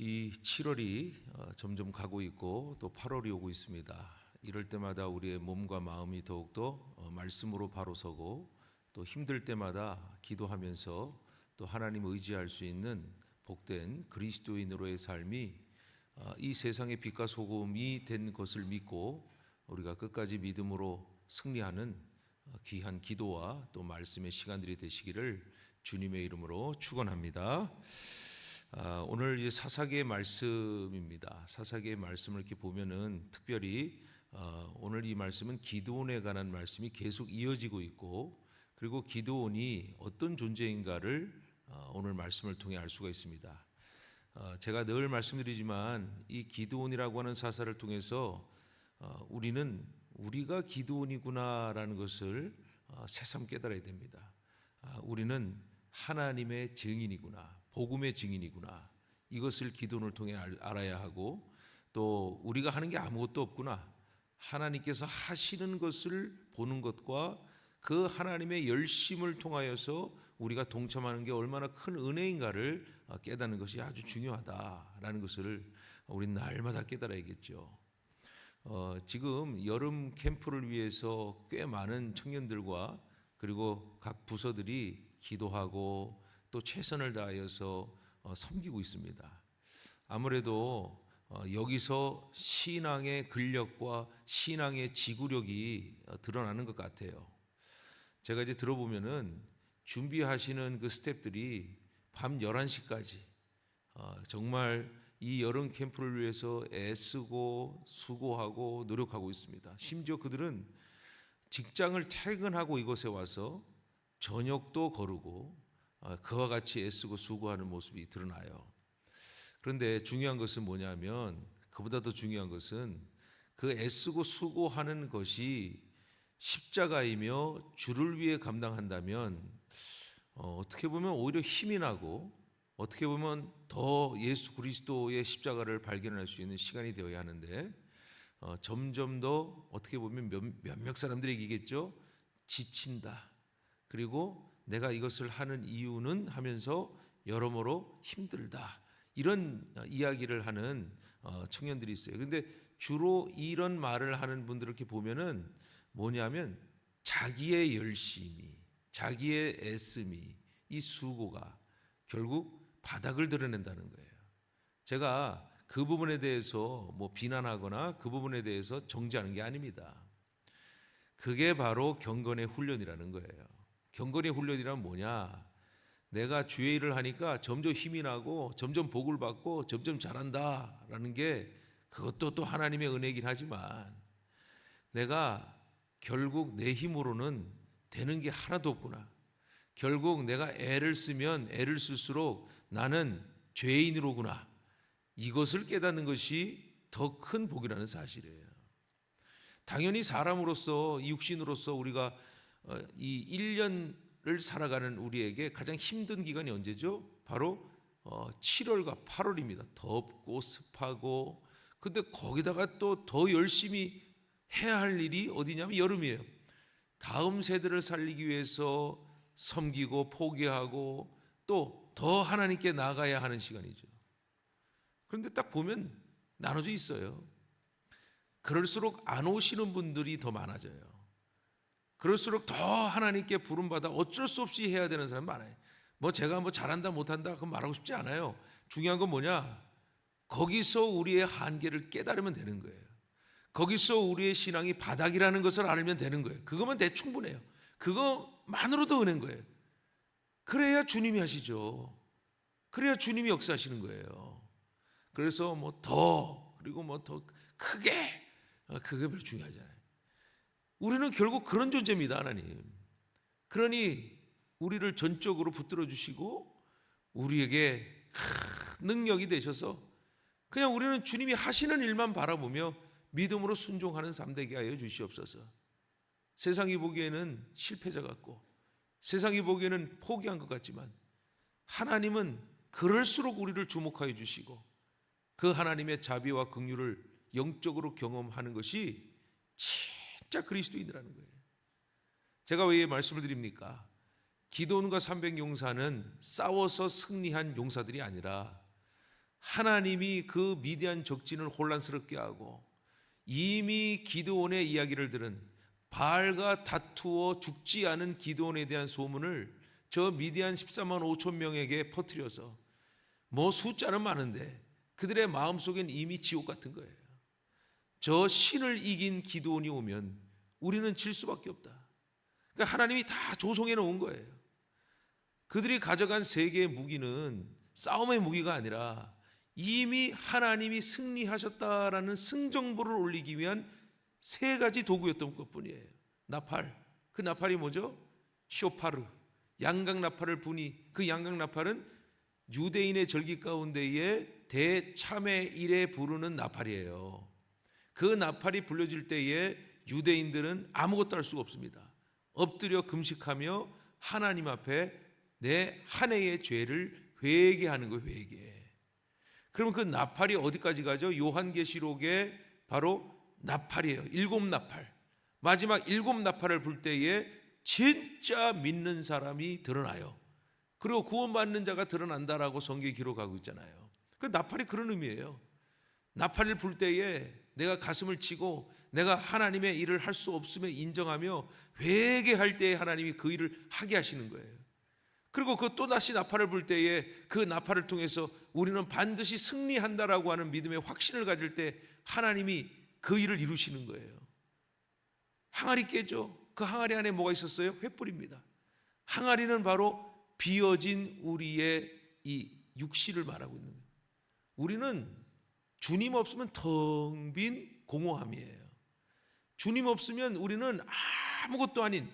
이 7월이 어, 점점 가고 있고 또 8월이 오고 있습니다. 이럴 때마다 우리의 몸과 마음이 더욱더 어, 말씀으로 바로 서고 또 힘들 때마다 기도하면서 또 하나님 의지할 수 있는 복된 그리스도인으로의 삶이 어, 이 세상의 빛과 소금이 된 것을 믿고 우리가 끝까지 믿음으로 승리하는 어, 귀한 기도와 또 말씀의 시간들이 되시기를 주님의 이름으로 축원합니다. 아, 오늘 이 사사기의 말씀입니다. 사사기의 말씀을 이렇게 보면은 특별히 어, 오늘 이 말씀은 기도원에 관한 말씀이 계속 이어지고 있고 그리고 기도원이 어떤 존재인가를 어, 오늘 말씀을 통해 알 수가 있습니다. 어, 제가 늘 말씀드리지만 이 기도원이라고 하는 사사를 통해서 어, 우리는 우리가 기도원이구나라는 것을 어, 새삼 깨달아야 됩니다. 아, 우리는 하나님의 증인이구나, 복음의 증인이구나. 이것을 기도를 통해 알- 알아야 하고 또 우리가 하는 게 아무것도 없구나. 하나님께서 하시는 것을 보는 것과 그 하나님의 열심을 통하여서 우리가 동참하는 게 얼마나 큰 은혜인가를 어, 깨닫는 것이 아주 중요하다라는 것을 우리 날마다 깨달아야겠죠. 어, 지금 여름 캠프를 위해서 꽤 많은 청년들과 그리고 각 부서들이 기도하고 또 최선을 다하여서 어, 섬기고 있습니다. 아무래도 어, 여기서 신앙의 근력과 신앙의 지구력이 어, 드러나는 것 같아요. 제가 이제 들어보면은 준비하시는 그 스탭들이 밤 11시까지 어, 정말 이 여름 캠프를 위해서 애쓰고 수고하고 노력하고 있습니다. 심지어 그들은 직장을 퇴근하고 이곳에 와서 저녁도 거르고 어, 그와 같이 애쓰고 수고하는 모습이 드러나요. 그런데 중요한 것은 뭐냐면 그보다 더 중요한 것은 그 애쓰고 수고하는 것이 십자가이며 주를 위해 감당한다면 어, 어떻게 보면 오히려 힘이 나고 어떻게 보면 더 예수 그리스도의 십자가를 발견할 수 있는 시간이 되어야 하는데 어, 점점 더 어떻게 보면 몇, 몇몇 사람들이 얘기겠죠 지친다 그리고 내가 이것을 하는 이유는 하면서 여러모로 힘들다 이런 어, 이야기를 하는 어, 청년들이 있어요. 근데 주로 이런 말을 하는 분들을 이렇게 보면은 뭐냐면 자기의 열심이, 자기의 애씀이, 이 수고가 결국 바닥을 드러낸다는 거예요. 제가 그 부분에 대해서 뭐 비난하거나 그 부분에 대해서 정지하는 게 아닙니다. 그게 바로 경건의 훈련이라는 거예요. 경건의 훈련이란 뭐냐? 내가 주의 일을 하니까 점점 힘이 나고 점점 복을 받고 점점 잘한다라는 게 그것도 또 하나님의 은혜이긴 하지만 내가 결국 내 힘으로는 되는 게 하나도 없구나. 결국 내가 애를 쓰면 애를 쓸수록 나는 죄인으로구나. 이것을 깨닫는 것이 더 큰 복이라는 사실이에요. 당연히 사람으로서 이 육신으로서 우리가 어, 이 1년을 살아가는 우리에게 가장 힘든 기간이 언제죠? 바로 어, 7월과 8월입니다. 덥고 습하고 근데 거기다가 또 더 열심히 해야 할 일이 어디냐면 여름이에요. 다음 세대를 살리기 위해서 섬기고 포기하고 또 더 하나님께 나가야 하는 시간이죠. 그런데 딱 보면 나눠져 있어요. 그럴수록 안 오시는 분들이 더 많아져요. 그럴수록 더 하나님께 부름받아 어쩔 수 없이 해야 되는 사람 많아요. 뭐 제가 뭐 잘한다 못한다 그건 말하고 싶지 않아요. 중요한 건 뭐냐? 거기서 우리의 한계를 깨달으면 되는 거예요. 거기서 우리의 신앙이 바닥이라는 것을 알면 되는 거예요. 그거면 대 충분해요. 그거만으로도 은혜인 거예요. 그래야 주님이 하시죠. 그래야 주님이 역사하시는 거예요. 그래서 뭐 더 그리고 뭐 더 크게 어, 그게 별로 중요하잖아요. 우리는 결국 그런 존재입니다, 하나님. 그러니 우리를 전적으로 붙들어 주시고 우리에게 큰 능력이 되셔서 그냥 우리는 주님이 하시는 일만 바라보며 믿음으로 순종하는 삶 되게 하여 주시옵소서. 세상이 보기에는 실패자 같고 세상이 보기에는 포기한 것 같지만 하나님은 그럴수록 우리를 주목하여 주시고 그 하나님의 자비와 긍휼을 영적으로 경험하는 것이 진짜 그리스도인이라는 거예요. 제가 왜이 말씀을 드립니까? 기도원과 300 용사는 싸워서 승리한 용사들이 아니라 하나님이 그 미디안 적진을 혼란스럽게 하고 이미 기드온의 이야기를 들은 바알과 다투어 죽지 않은 기드온에 대한 소문을 저 미디안 14만 5천 명에게 퍼뜨려서 뭐 숫자는 많은데 그들의 마음속엔 이미 지옥 같은 거예요. 저 신을 이긴 기드온이 오면 우리는 질 수밖에 없다. 그러니까 하나님이 다 조성해 놓은 거예요. 그들이 가져간 세 개의 무기는 싸움의 무기가 아니라 이미 하나님이 승리하셨다라는 승정보를 올리기 위한 세 가지 도구였던 것뿐이에요. 나팔. 그 나팔이 뭐죠? 쇼파르. 양각 나팔을 부니 그 양각 나팔은 유대인의 절기 가운데에 대참회일에 부르는 나팔이에요. 그 나팔이 불려질 때에 유대인들은 아무것도 할 수가 없습니다. 엎드려 금식하며 하나님 앞에 내 한 해의 죄를 회개하는 거예요, 회개. 그러면 그 나팔이 어디까지 가죠? 요한계시록에 바로 나팔이에요. 일곱 나팔. 마지막 일곱 나팔을 불 때에 진짜 믿는 사람이 드러나요. 그리고 구원받는 자가 드러난다라고 성경이 기록하고 있잖아요. 그 나팔이 그런 의미예요. 나팔을 불 때에 내가 가슴을 치고 내가 하나님의 일을 할 수 없음에 인정하며 회개할 때에 하나님이 그 일을 하게 하시는 거예요. 그리고 그 또다시 나팔을 불 때에 그 나팔을 통해서 우리는 반드시 승리한다라고 하는 믿음의 확신을 가질 때 하나님이 그 일을 이루시는 거예요. 항아리 깨죠. 그 항아리 안에 뭐가 있었어요? 횃불입니다. 항아리는 바로 비어진 우리의 이 육실을 말하고 있는 거예요. 우리는 주님 없으면 텅 빈 공허함이에요. 주님 없으면 우리는 아무것도 아닌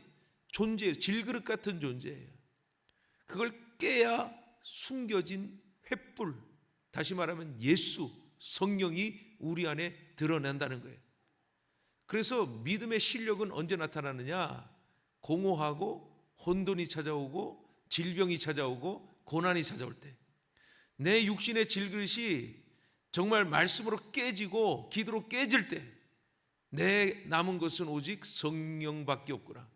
존재, 질그릇 같은 존재예요. 그걸 깨야 숨겨진 횃불, 다시 말하면 예수, 성령이 우리 안에 드러난다는 거예요. 그래서 믿음의 실력은 언제 나타나느냐? 공허하고 혼돈이 찾아오고 질병이 찾아오고 고난이 찾아올 때. 내 육신의 질그릇이 정말 말씀으로 깨지고 기도로 깨질 때 내 남은 것은 오직 성령밖에 없구나.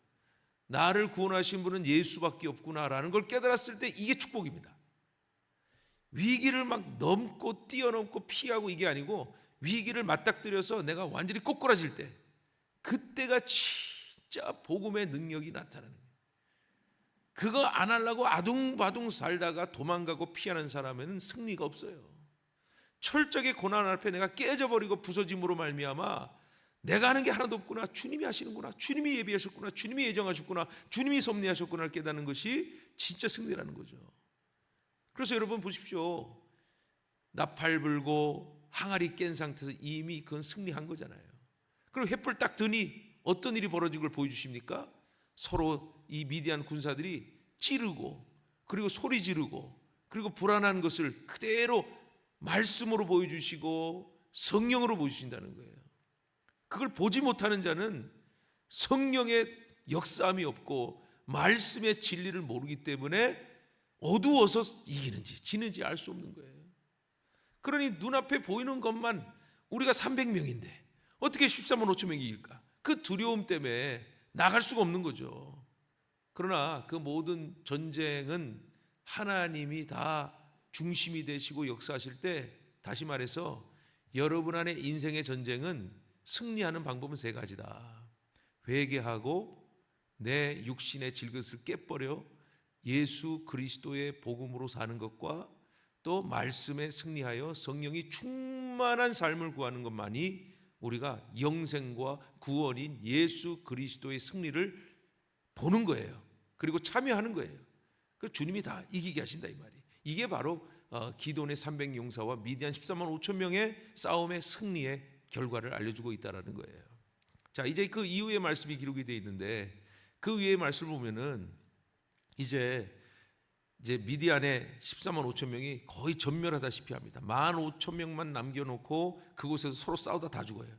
나를 구원하신 분은 예수밖에 없구나라는 걸 깨달았을 때 이게 축복입니다. 위기를 막 넘고 뛰어넘고 피하고 이게 아니고 위기를 맞닥뜨려서 내가 완전히 꼬꾸라질 때 그때가 진짜 복음의 능력이 나타나는 거예요. 그거 안 하려고 아둥바둥 살다가 도망가고 피하는 사람에는 승리가 없어요. 철저하게 고난 앞에 내가 깨져버리고 부서짐으로 말미암아 내가 하는 게 하나도 없구나. 주님이 하시는구나. 주님이 예비하셨구나. 주님이 예정하셨구나. 주님이 섭리하셨구나를 깨닫는 것이 진짜 승리라는 거죠. 그래서 여러분 보십시오. 나팔 불고 항아리 깬 상태에서 이미 그건 승리한 거잖아요. 그리고 횃불 딱 드니 어떤 일이 벌어진 걸 보여주십니까? 서로 이 미디안 군사들이 찌르고 그리고 소리 지르고 그리고 불안한 것을 그대로 말씀으로 보여주시고 성령으로 보여주신다는 거예요. 그걸 보지 못하는 자는 성령의 역사함이 없고 말씀의 진리를 모르기 때문에 어두워서 이기는지 지는지 알 수 없는 거예요. 그러니 눈앞에 보이는 것만 우리가 300명인데 어떻게 13만 5천 명이 이길까? 그 두려움 때문에 나갈 수가 없는 거죠. 그러나 그 모든 전쟁은 하나님이 다 중심이 되시고 역사하실 때 다시 말해서 여러분 안의 인생의 전쟁은 승리하는 방법은 세 가지다. 회개하고 내 육신의 질것을 깨버려 예수 그리스도의 복음으로 사는 것과 또 말씀에 승리하여 성령이 충만한 삶을 구하는 것만이 우리가 영생과 구원인 예수 그리스도의 승리를 보는 거예요. 그리고 참여하는 거예요. 그 주님이 다 이기게 하신다 이 말이. 이게 바로 어, 기돈의 300 용사와 미디안 14만 5천 명의 싸움의 승리의 결과를 알려주고 있다라는 거예요. 자 이제 그 이후의 말씀이 기록이 되어 있는데 그 위의 말씀을 보면은 이제 이제 미디안의 14만 5천 명이 거의 전멸하다시피 합니다. 1만 5천 명만 남겨놓고 그곳에서 서로 싸우다 다 죽어요.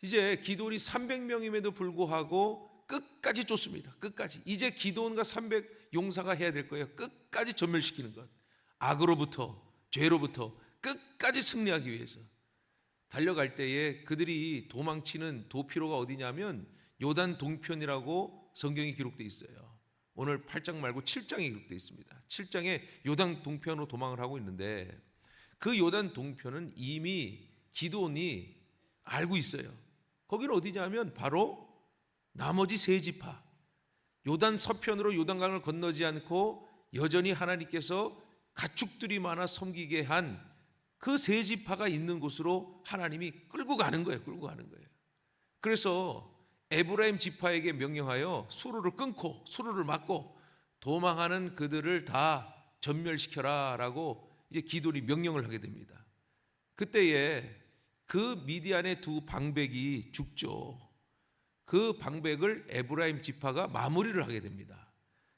이제 기돈이 300명임에도 불구하고 끝까지 쫓습니다. 끝까지. 이제 기돈과 300 용사가 해야 될 거예요. 끝까지 전멸시키는 것. 악으로부터 죄로부터 끝까지 승리하기 위해서 달려갈 때에 그들이 도망치는 도피로가 어디냐면 요단 동편이라고 성경이 기록되어 있어요. 오늘 8장 말고 7장에 기록되어 있습니다. 7장에 요단 동편으로 도망을 하고 있는데 그 요단 동편은 이미 기도원이 알고 있어요. 거기는 어디냐면 바로 나머지 세 지파. 요단 서편으로 요단강을 건너지 않고 여전히 하나님께서 가축들이 많아 섬기게 한 그 세 지파가 있는 곳으로 하나님이 끌고 가는 거예요. 끌고 가는 거예요. 그래서 에브라임 지파에게 명령하여 수로를 끊고 수로를 막고 도망하는 그들을 다 전멸시켜라라고 이제 기도리 명령을 하게 됩니다. 그때에 그 미디안의 두 방백이 죽죠. 그 방백을 에브라임 지파가 마무리를 하게 됩니다.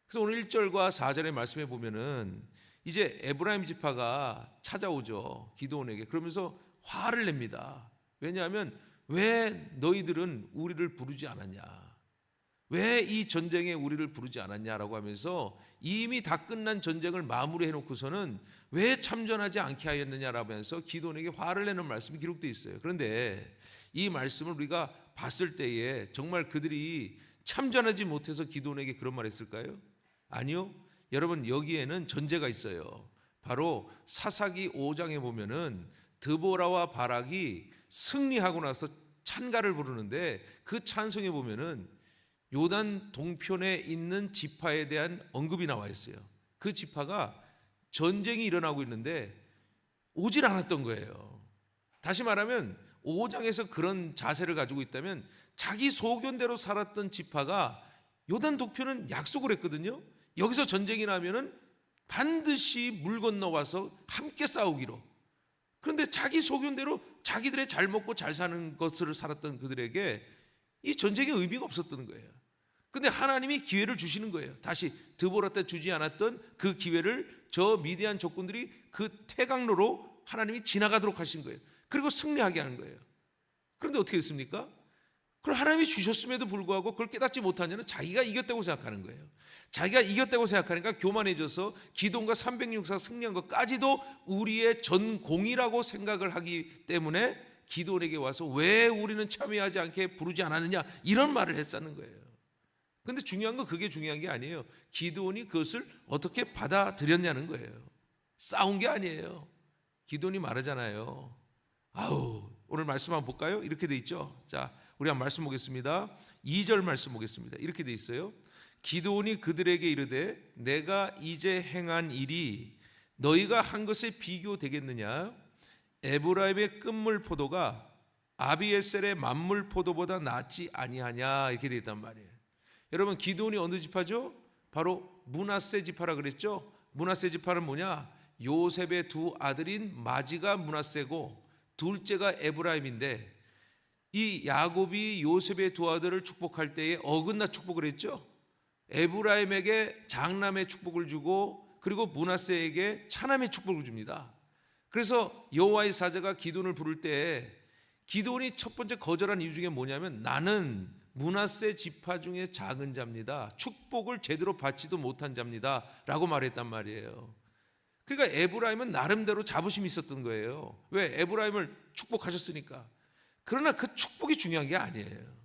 그래서 오늘 1절과 4절의 말씀에 보면은 이제 에브라임 지파가 찾아오죠. 기도원에게. 그러면서 화를 냅니다. 왜냐하면 왜 너희들은 우리를 부르지 않았냐? 왜 이 전쟁에 우리를 부르지 않았냐라고 하면서 이미 다 끝난 전쟁을 마무리해 놓고서는 왜 참전하지 않게 하였느냐라고 하면서 기도원에게 화를 내는 말씀이 기록되어 있어요. 그런데 이 말씀을 우리가 봤을 때에 정말 그들이 참전하지 못해서 기도원에게 그런 말 했을까요? 아니요. 여러분 여기에는 전제가 있어요. 바로 사사기 5장에 보면은 드보라와 바락이 승리하고 나서 찬가를 부르는데 그 찬송에 보면은 요단 동편에 있는 지파에 대한 언급이 나와 있어요. 그 지파가 전쟁이 일어나고 있는데 오질 않았던 거예요. 다시 말하면 5장에서 그런 자세를 가지고 있다면 자기 소견대로 살았던 지파가 요단 동편은 약속을 했거든요. 여기서 전쟁이 나면은 반드시 물 건너와서 함께 싸우기로. 그런데 자기 소견대로 자기들의 잘 먹고 잘 사는 것을 살았던 그들에게 이 전쟁의 의미가 없었던 거예요. 근데 하나님이 기회를 주시는 거예요. 다시 드보라 때 주지 않았던 그 기회를 저 미디안 적군들이 그 태강로로 하나님이 지나가도록 하신 거예요. 그리고 승리하게 하는 거예요. 그런데 어떻게 됐습니까? 그걸 하나님이 주셨음에도 불구하고 그걸 깨닫지 못하냐는 자기가 이겼다고 생각하는 거예요. 자기가 이겼다고 생각하니까 교만해져서 기동과 364 승리한 것까지도 우리의 전공이라고 생각을 하기 때문에 기도원에게 와서 왜 우리는 참여하지 않게 부르지 않았느냐 이런 말을 했었는 거예요. 근데 중요한 건 그게 중요한 게 아니에요. 기도원이 그것을 어떻게 받아들였냐는 거예요. 싸운 게 아니에요. 기도원이 말하잖아요. 아우, 오늘 말씀 한번 볼까요? 이렇게 돼 있죠. 자, 우리 한 말씀 보겠습니다. 2절 말씀 보겠습니다. 이렇게 돼 있어요. 기도원이 그들에게 이르되 내가 이제 행한 일이 너희가 한 것에 비교되겠느냐? 에브라임의 끝물 포도가 아비에셀의 만물 포도보다 낫지 아니하냐 이렇게 돼 있단 말이에요. 여러분 기도원이 어느 지파죠? 바로 문하세 지파라 그랬죠? 문하세 지파는 뭐냐? 요셉의 두 아들인 마지가 문하세고 둘째가 에브라임인데 이 야곱이 요셉의 두 아들을 축복할 때에 어긋나 축복을 했죠. 에브라임에게 장남의 축복을 주고 그리고 문하세에게 차남의 축복을 줍니다. 그래서 여호와의 사자가 기도를 부를 때 기도원이 첫 번째 거절한 이유 중에 뭐냐면 나는 문하세 지파 중에 작은 자입니다. 축복을 제대로 받지도 못한 자입니다라고 말했단 말이에요. 그러니까 에브라임은 나름대로 자부심이 있었던 거예요. 왜 에브라임을 축복하셨으니까. 그러나 그 축복이 중요한 게 아니에요.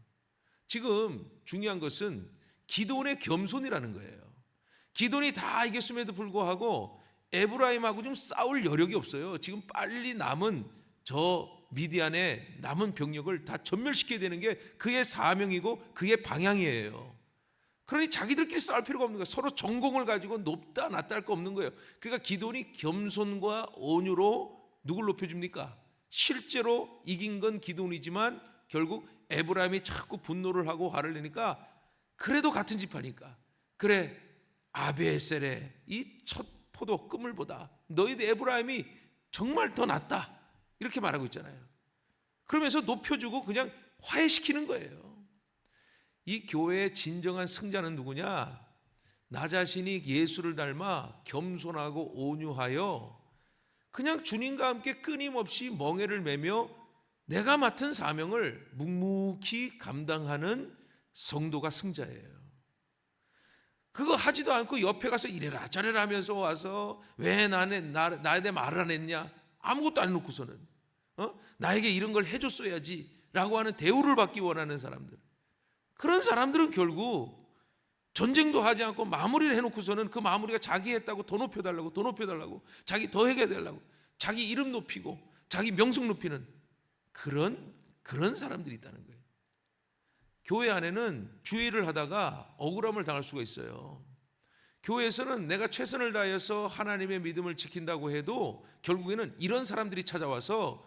지금 중요한 것은 기도원의 겸손이라는 거예요. 기도원이 다 이겼음에도 불구하고 에브라임하고 좀 싸울 여력이 없어요. 지금 빨리 남은 저 미디안의 남은 병력을 다 전멸시켜야 되는 게 그의 사명이고 그의 방향이에요. 그러니 자기들끼리 싸울 필요가 없는 거예요. 서로 전공을 가지고 높다 낮다 할 거 없는 거예요. 그러니까 기도원이 겸손과 온유로 누굴 높여줍니까? 실제로 이긴 건 기도원이지만 결국 에브라임이 자꾸 분노를 하고 화를 내니까 그래도 같은 집하니까 그래 아베셀의 이 첫 포도 그물보다 너희들 에브라임이 정말 더 낫다 이렇게 말하고 있잖아요. 그러면서 높여주고 그냥 화해시키는 거예요. 이 교회의 진정한 승자는 누구냐? 나 자신이 예수를 닮아 겸손하고 온유하여 그냥 주님과 함께 끊임없이 멍해를 매며 내가 맡은 사명을 묵묵히 감당하는 성도가 승자예요. 그거 하지도 않고 옆에 가서 이래라 저래라 하면서 와서 왜 나는 나, 나에 말을 안 했냐? 아무것도 안 놓고서는 어? 나에게 이런 걸 해줬어야지라고 하는 대우를 받기 원하는 사람들. 그런 사람들은 결국 전쟁도 하지 않고 마무리를 해놓고서는 그 마무리가 자기 했다고 더 높여달라고 더 높여달라고 자기 더 되려고 자기 이름 높이고 자기 명성 높이는 그런 그런 사람들이 있다는 거예요. 교회 안에는 주의를 하다가 억울함을 당할 수가 있어요. 교회에서는 내가 최선을 다해서 하나님의 믿음을 지킨다고 해도 결국에는 이런 사람들이 찾아와서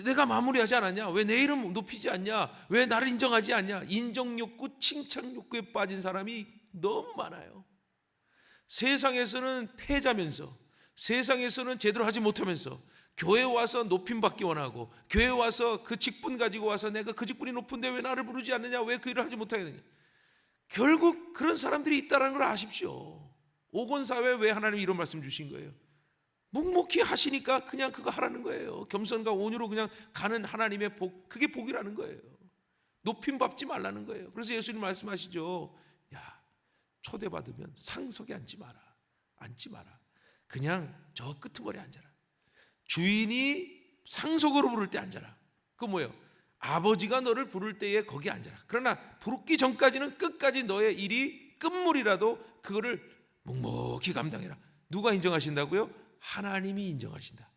내가 마무리하지 않았냐? 왜 내 이름 높이지 않냐? 왜 나를 인정하지 않냐? 인정 욕구, 칭찬 욕구에 빠진 사람이 너무 많아요. 세상에서는 패자면서 세상에서는 제대로 하지 못하면서 교회 와서 높임 받기 원하고 교회 와서 그 직분 가지고 와서 내가 그 직분이 높은데 왜 나를 부르지 않느냐? 왜 그 일을 하지 못하느냐? 결국 그런 사람들이 있다는 걸 아십시오. 오건 사회 왜 하나님이 이런 말씀 주신 거예요? 묵묵히 하시니까 그냥 그거 하라는 거예요. 겸손과 온유로 그냥 가는 하나님의 복, 그게 복이라는 거예요. 높임 받지 말라는 거예요. 그래서 예수님 말씀하시죠. 야, 초대받으면 상석에 앉지 마라. 앉지 마라. 그냥 저 끄트머리 앉아라. 주인이 상속으로 부를 때 앉아라. 그 뭐예요? 아버지가 너를 부를 때에 거기 앉아라. 그러나 부르기 전까지는 끝까지 너의 일이 끝물이라도 그거를 묵묵히 감당해라. 누가 인정하신다고요? 하나님이 인정하신다.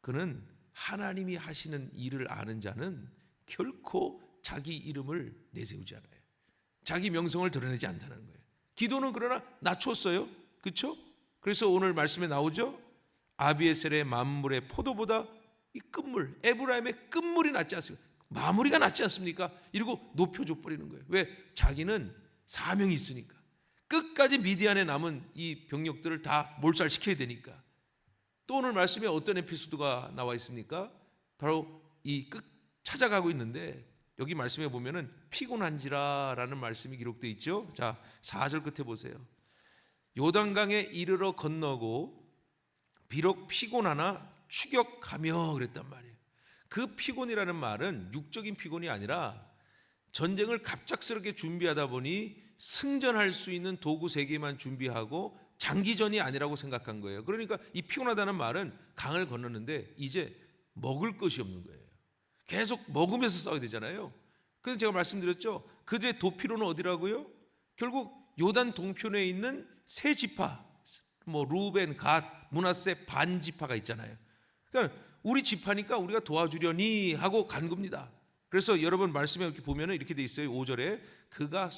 그는 하나님이 하시는 일을 아는 자는 결코 자기 이름을 내세우지 않아요. 자기 명성을 드러내지 않다는 거예요. 기도는 그러나 낮췄어요. 그렇죠? 그래서 오늘 말씀에 나오죠. 아비에셀의 만물의 포도보다 이 끝물, 에브라임의 끝물이 낫지 않습니까? 마무리가 낫지 않습니까? 이러고 높여줘 버리는 거예요. 왜? 자기는 사명이 있으니까. 끝까지 미디안에 남은 이 병력들을 다 몰살시켜야 되니까. 또 오늘 말씀에 어떤 에피소드가 나와 있습니까? 바로 이 끝 찾아가고 있는데 여기 말씀에 보면은 피곤한지라라는 말씀이 기록되어 있죠. 자, 4절 끝에 보세요. 요단강에 이르러 건너고 비록 피곤하나 추격하며 그랬단 말이에요. 그 피곤이라는 말은 육적인 피곤이 아니라 전쟁을 갑작스럽게 준비하다 보니 승전할 수 있는 도구 세 개만 준비하고 장기전이 아니라고 생각한 거예요. 그러니까 이 피곤하다는 말은 강을 건너는데 이제 먹을 것이 없는 거예요. 계속 먹으면서 싸워야 되잖아요. 그래서 제가 말씀드렸죠. 그들의 도피로는 어디라고요? 결국 요단 동편에 있는 세 지파, 뭐 루벤, 갓, 문하세 반 지파가 있잖아요. 그러니까 우리 지파니까 우리가 도와주려니 하고 간 겁니다. 그래서 여러분 말씀에 이렇게 보면은 이렇게 돼 있어요. 5절에 그가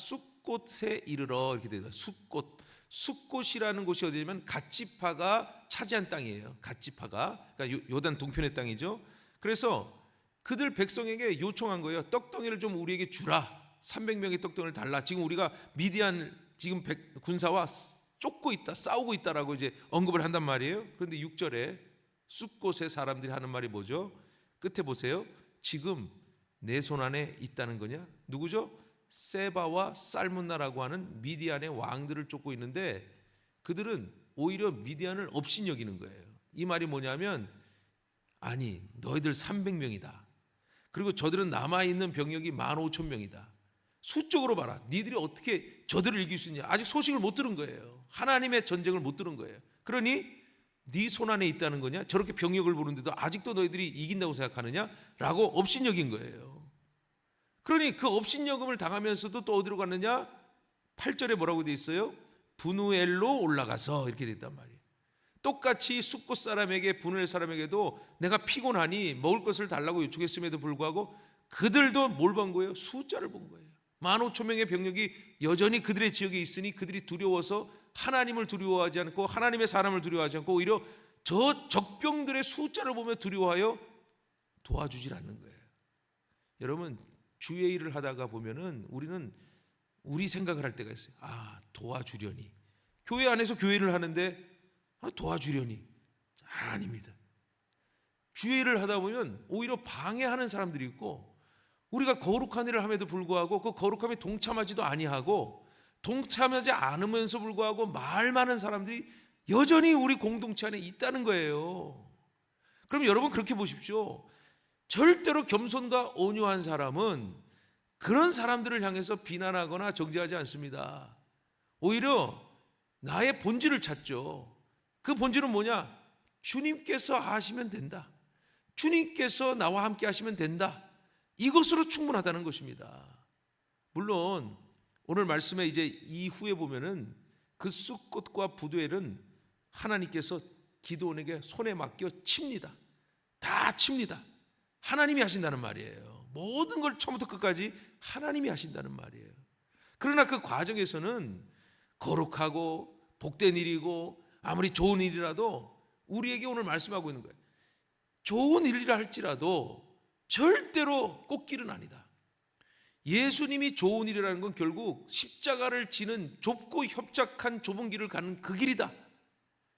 숫곳에 이르러 이렇게 돼요. 숫곳. 숫곳이라는 곳이 어디냐면 갓지파가 차지한 땅이에요. 갓지파가 그러니까 요- 요단 동편의 땅이죠. 그래서 그들 백성에게 요청한 거예요. 떡덩이를 좀 우리에게 주라. 300명의 떡덩이를 달라. 지금 우리가 미디안 지금 백- 군사와 쫓고 있다, 싸우고 있다라고 이제 언급을 한단 말이에요. 그런데 6절에 숲곳의 사람들이 하는 말이 뭐죠? 끝에 보세요. 지금 내 손 안에 있다는 거냐? 누구죠? 세바와 살문나라고 하는 미디안의 왕들을 쫓고 있는데 그들은 오히려 미디안을 없인 여기는 거예요. 이 말이 뭐냐면 아니 너희들 300명이다. 그리고 저들은 남아 있는 병력이 15,000명이다. 수적으로 봐라. 니들이 어떻게 저들을 이길 수 있냐? 아직 소식을 못 들은 거예요. 하나님의 전쟁을 못 들은 거예요. 그러니 네 손 안에 있다는 거냐? 저렇게 병력을 보는데도 아직도 너희들이 이긴다고 생각하느냐? 라고 업신여긴 거예요. 그러니 그 업신여금을 당하면서도 또 어디로 갔느냐? 8절에 뭐라고 돼 있어요? 분우엘로 올라가서 이렇게 됐단 말이에요. 똑같이 숫곳 사람에게 분우엘 사람에게도 내가 피곤하니 먹을 것을 달라고 요청했음에도 불구하고 그들도 뭘 본 거예요? 숫자를 본 거예요. 15,000명의 병력이 여전히 그들의 지역에 있으니 그들이 두려워서 하나님을 두려워하지 않고 하나님의 사람을 두려워하지 않고 오히려 저 적병들의 숫자를 보며 두려워하여 도와주질 않는 거예요. 여러분 주의 일을 하다가 보면은 우리는 우리 생각을 할 때가 있어요. 아 도와주려니 교회 안에서 교회를 하는데 아, 도와주려니 아닙니다. 주의 일을 하다 보면 오히려 방해하는 사람들이 있고 우리가 거룩한 일을 함에도 불구하고 그 거룩함에 동참하지도 아니하고 동참하지 않으면서 불구하고 말 많은 사람들이 여전히 우리 공동체 안에 있다는 거예요. 그럼 여러분 그렇게 보십시오. 절대로 겸손과 온유한 사람은 그런 사람들을 향해서 비난하거나 정죄하지 않습니다. 오히려 나의 본질을 찾죠. 그 본질은 뭐냐? 주님께서 하시면 된다. 주님께서 나와 함께 하시면 된다. 이것으로 충분하다는 것입니다. 물론 오늘 말씀에 이제 이후에 보면은 그 쑥꽃과 부두엘은 하나님께서 기도원에게 손에 맡겨 칩니다. 다 칩니다. 하나님이 하신다는 말이에요. 모든 걸 처음부터 끝까지 하나님이 하신다는 말이에요. 그러나 그 과정에서는 거룩하고 복된 일이고 아무리 좋은 일이라도 우리에게 오늘 말씀하고 있는 거예요. 좋은 일이라 할지라도 절대로 꽃길은 아니다. 예수님이 좋은 일이라는 건 결국 십자가를 지는 좁고 협착한 좁은 길을 가는 그 길이다.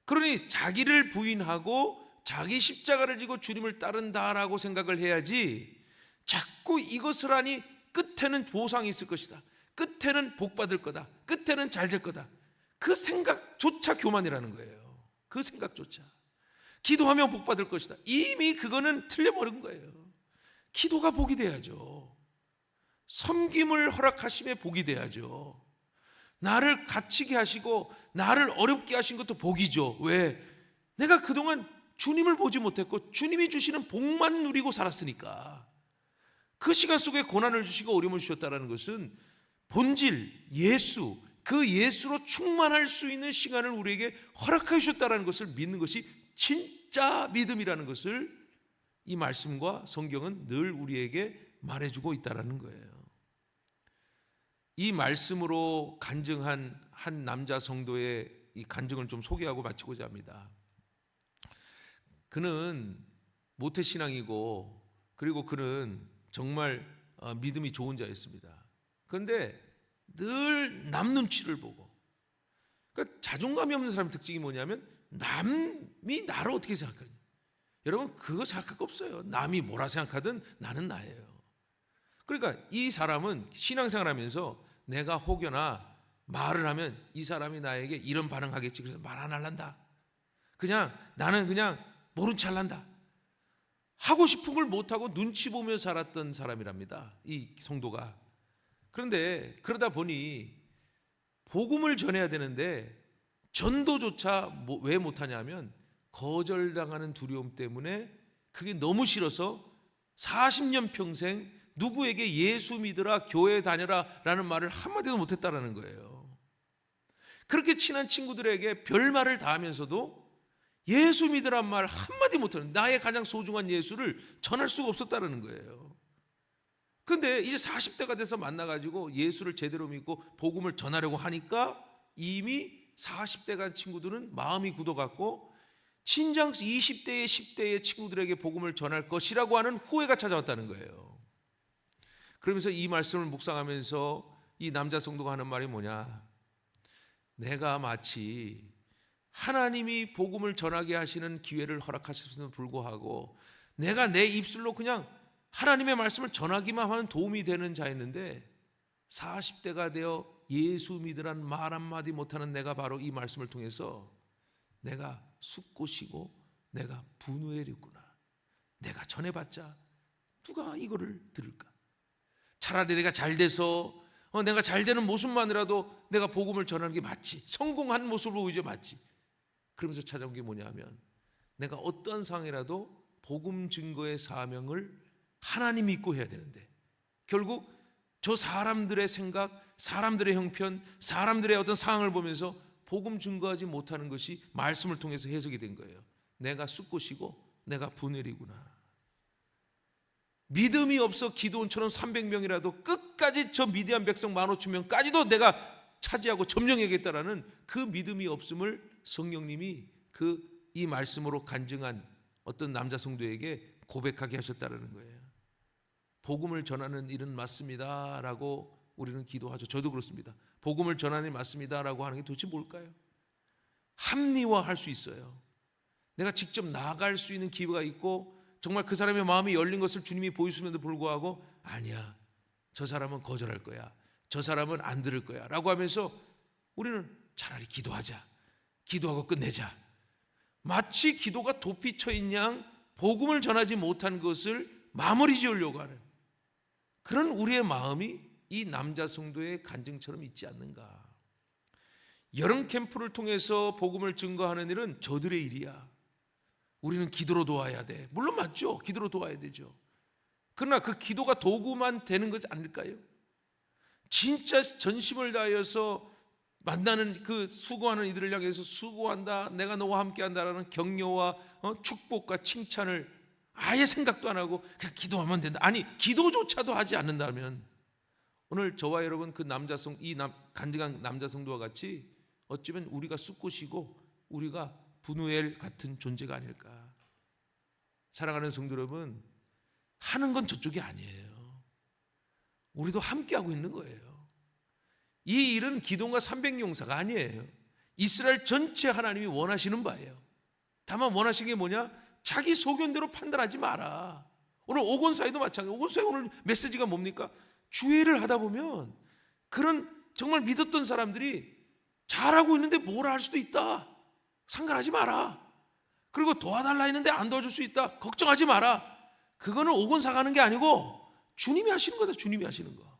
그러니 자기를 부인하고 자기 십자가를 지고 주님을 따른다라고 생각을 해야지 자꾸 이것을 하니 끝에는 보상이 있을 것이다. 끝에는 복 받을 거다. 끝에는 잘 될 거다. 그 생각조차 교만이라는 거예요. 그 생각조차. 기도하면 복 받을 것이다. 이미 그거는 틀려버린 거예요. 기도가 복이 돼야죠. 섬김을 허락하심에 복이 돼야죠. 나를 갇히게 하시고 나를 어렵게 하신 것도 복이죠. 왜? 내가 그동안 주님을 보지 못했고 주님이 주시는 복만 누리고 살았으니까. 그 시간 속에 고난을 주시고 어려움을 주셨다는 것은 본질 예수 그 예수로 충만할 수 있는 시간을 우리에게 허락해 주셨다는 것을 믿는 것이 진짜 믿음이라는 것을 이 말씀과 성경은 늘 우리에게 말해주고 있다라는 거예요. 이 말씀으로 간증한 한 남자 성도의 이 간증을 좀 소개하고 마치고자 합니다. 그는 모태 신앙이고 그리고 그는 정말 어, 믿음이 좋은 자였습니다. 그런데 늘 남 눈치를 보고 그러니까 자존감이 없는 사람 특징이 뭐냐면 남이 나를 어떻게 생각하냐. 여러분 그거 생각할 거 없어요. 남이 뭐라 생각하든 나는 나예요. 그러니까 이 사람은 신앙생활하면서 내가 혹여나 말을 하면 이 사람이 나에게 이런 반응하겠지. 그래서 말 안 할란다. 그냥 나는 그냥 모른 체 할란다. 하고 싶은 걸 못하고 눈치 보며 살았던 사람이랍니다. 이 성도가. 그런데 그러다 보니 복음을 전해야 되는데 전도조차 뭐- 왜 못하냐면 거절당하는 두려움 때문에 그게 너무 싫어서 40년 평생 누구에게 예수 믿으라 교회 다녀라 라는 말을 한마디도 못했다라는 거예요. 그렇게 친한 친구들에게 별말을 다 하면서도 예수 믿으란 말 한마디 못하는 나의 가장 소중한 예수를 전할 수가 없었다는 거예요. 근데 이제 40대가 돼서 만나가지고 예수를 제대로 믿고 복음을 전하려고 하니까 이미 40대 간 친구들은 마음이 굳어갖고 친장 20대의 10대의 친구들에게 복음을 전할 것이라고 하는 후회가 찾아왔다는 거예요. 그러면서 이 말씀을 묵상하면서 이 남자 성도가 하는 말이 뭐냐? 내가 마치 하나님이 복음을 전하게 하시는 기회를 허락하셨음에도 불구하고 내가 내 입술로 그냥 하나님의 말씀을 전하기만 하면 도움이 되는 자였는데 40대가 되어 예수 믿으란 말 한마디 못하는 내가 바로 이 말씀을 통해서 내가 숙고시고 내가 분우해렸구나. 내가 전해봤자 누가 이거를 들을까? 차라리 내가 잘 돼서 어, 내가 잘 되는 모습만이라도 내가 복음을 전하는 게 맞지. 성공한 모습으로 보이죠 맞지. 그러면서 찾아온 게 뭐냐면 내가 어떠한 상황이라도 복음 증거의 사명을 하나님 믿고 해야 되는데 결국 저 사람들의 생각, 사람들의 형편, 사람들의 어떤 상황을 보면서 복음 증거하지 못하는 것이 말씀을 통해서 해석이 된 거예요. 내가 쑥고시고 내가 분열이구나. 믿음이 없어 기도원처럼 300명이라도 끝까지 저 미디안 백성 15,000명까지도 내가 차지하고 점령하겠다라는 그 믿음이 없음을 성령님이 그 이 말씀으로 간증한 어떤 남자 성도에게 고백하게 하셨다라는 거예요. 복음을 전하는 일은 맞습니다라고 우리는 기도하죠. 저도 그렇습니다. 복음을 전하는 일 맞습니다라고 하는 게 도대체 뭘까요? 합리화할 수 있어요. 내가 직접 나갈 수 있는 기회가 있고 정말 그 사람의 마음이 열린 것을 주님이 보이시면도 불구하고 아니야. 저 사람은 거절할 거야. 저 사람은 안 들을 거야. 라고 하면서 우리는 차라리 기도하자. 기도하고 끝내자. 마치 기도가 도피 처인 양 복음을 전하지 못한 것을 마무리 지으려고 하는 그런 우리의 마음이 이 남자 성도의 간증처럼 있지 않는가. 여름 캠프를 통해서 복음을 증거하는 일은 저들의 일이야. 우리는 기도로 도와야 돼. 물론 맞죠. 기도로 도와야 되죠. 그러나 그 기도가 도구만 되는 것이 아닐까요? 진짜 전심을 다하여서 만나는 그 수고하는 이들을 향해서 수고한다, 내가 너와 함께한다라는 격려와 어, 축복과 칭찬을 아예 생각도 안 하고 그냥 기도하면 된다. 아니 기도조차도 하지 않는다면 오늘 저와 여러분 그 남자성 이 남, 간증한 남자 성도와 같이 어쩌면 우리가 쑥꽃이고 우리가 분우엘 같은 존재가 아닐까. 사랑하는 성도 여러분, 하는 건 저쪽이 아니에요. 우리도 함께 하고 있는 거예요. 이 일은 기동과 300용사가 아니에요. 이스라엘 전체 하나님이 원하시는 바예요. 다만 원하시는 게 뭐냐? 자기 소견대로 판단하지 마라. 오늘 오건사에도 마찬가지. 오건사에 오늘 메시지가 뭡니까? 주의를 하다 보면 그런 정말 믿었던 사람들이 잘하고 있는데 뭐라 할 수도 있다. 상관하지 마라. 그리고 도와달라 했는데 안 도와줄 수 있다. 걱정하지 마라. 그거는 오건사가 하는 게 아니고 주님이 하시는 거다. 주님이 하시는 거.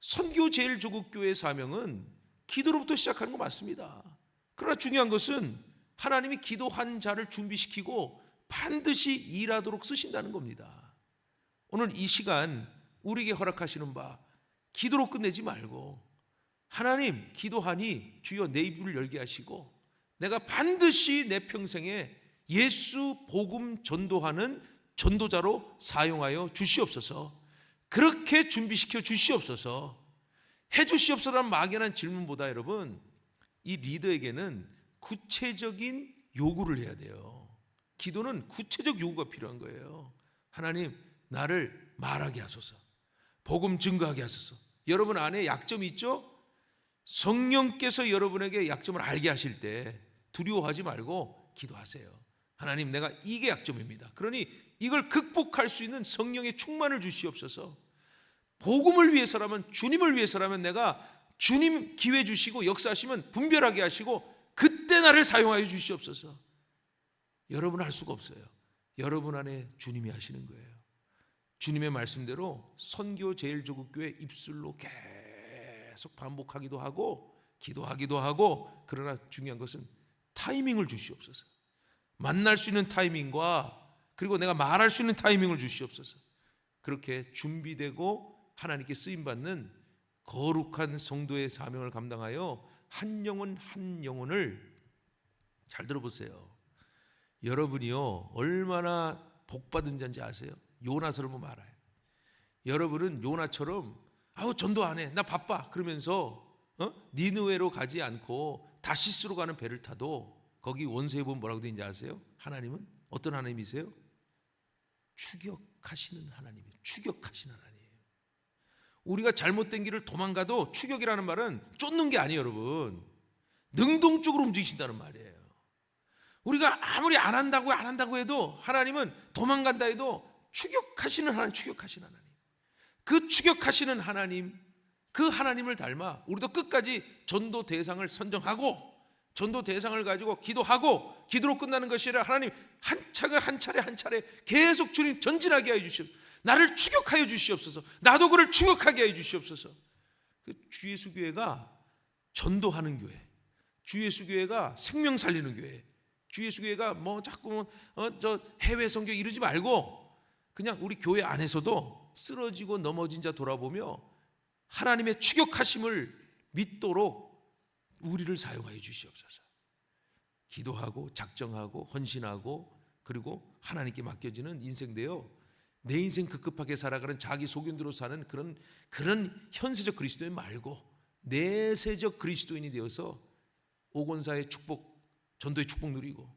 선교 제일 조국 교회 사명은 기도로부터 시작하는 거 맞습니다. 그러나 중요한 것은 하나님이 기도한 자를 준비시키고 반드시 일하도록 쓰신다는 겁니다. 오늘 이 시간 우리에게 허락하시는 바 기도로 끝내지 말고 하나님 기도하니 주여 내 입을 열게 하시고 내가 반드시 내 평생에 예수 복음 전도하는 전도자로 사용하여 주시옵소서. 그렇게 준비시켜 주시옵소서. 해 주시옵소서라는 막연한 질문보다 여러분 이 리더에게는 구체적인 요구를 해야 돼요. 기도는 구체적 요구가 필요한 거예요. 하나님 나를 말하게 하소서. 복음 증거하게 하소서. 여러분 안에 약점이 있죠? 성령께서 여러분에게 약점을 알게 하실 때 두려워하지 말고 기도하세요. 하나님 내가 이게 약점입니다. 그러니 이걸 극복할 수 있는 성령의 충만을 주시옵소서. 복음을 위해서라면 주님을 위해서라면 내가 주님 기회 주시고 역사하시면 분별하게 하시고 그때 나를 사용하여 주시옵소서. 여러분 할 수가 없어요. 여러분 안에 주님이 하시는 거예요. 주님의 말씀대로 선교 제일조국교회 입술로 계속 반복하기도 하고 기도하기도 하고 그러나 중요한 것은 타이밍을 주시옵소서. 만날 수 있는 타이밍과 그리고 내가 말할 수 있는 타이밍을 주시옵소서. 그렇게 준비되고 하나님께 쓰임 받는 거룩한 성도의 사명을 감당하여 한 영혼 한 영혼을 잘 들어보세요. 여러분이요 얼마나 복 받은 자인지 아세요? 요나서를 보면 알아요. 여러분은 요나처럼 아우 전도 안 해. 나 바빠. 그러면서 어? 니느웨로 가지 않고 다시스로 가는 배를 타도 거기 원서에 보면 뭐라고 되는지 아세요? 하나님은 어떤 하나님이세요? 추격하시는 하나님이에요. 추격하시는 하나님이에요. 우리가 잘못된 길을 도망가도 추격이라는 말은 쫓는 게 아니에요, 여러분. 능동적으로 움직이신다는 말이에요. 우리가 아무리 안 한다고 안 한다고 해도 하나님은 도망간다 해도 추격하시는 하나님, 추격하시는 하나님. 그 추격하시는 하나님, 그 하나님을 닮아 우리도 끝까지 전도 대상을 선정하고 전도 대상을 가지고 기도하고 기도로 끝나는 것이 아니라 하나님 한 차례 한 차례 한 차례 계속 주님 전진하게 해 주시옵소서. 나를 추격하여 주시옵소서. 나도 그를 추격하게 해 주시옵소서. 그 주예수 교회가 전도하는 교회. 주 예수 교회가 생명 살리는 교회. 주 예수 교회가 뭐 자꾸 어, 저 해외 선교 이러지 말고 그냥 우리 교회 안에서도 쓰러지고 넘어진 자 돌아보며 하나님의 추격하심을 믿도록 우리를 사용하여 주시옵소서. 기도하고 작정하고 헌신하고 그리고 하나님께 맡겨지는 인생되어 내 인생 급급하게 살아가는 자기 소견대로 사는 그런 그런 현세적 그리스도인 말고 내세적 그리스도인이 되어서 오건사의 축복, 전도의 축복 누리고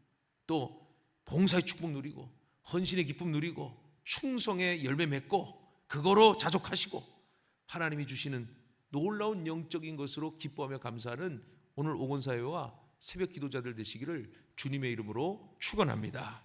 또 봉사의 축복 누리고 헌신의 기쁨 누리고 충성의 열매 맺고 그거로 자족하시고 하나님이 주시는 놀라운 영적인 것으로 기뻐하며 감사하는 오늘 오건사회와 새벽 기도자들 되시기를 주님의 이름으로 축원합니다.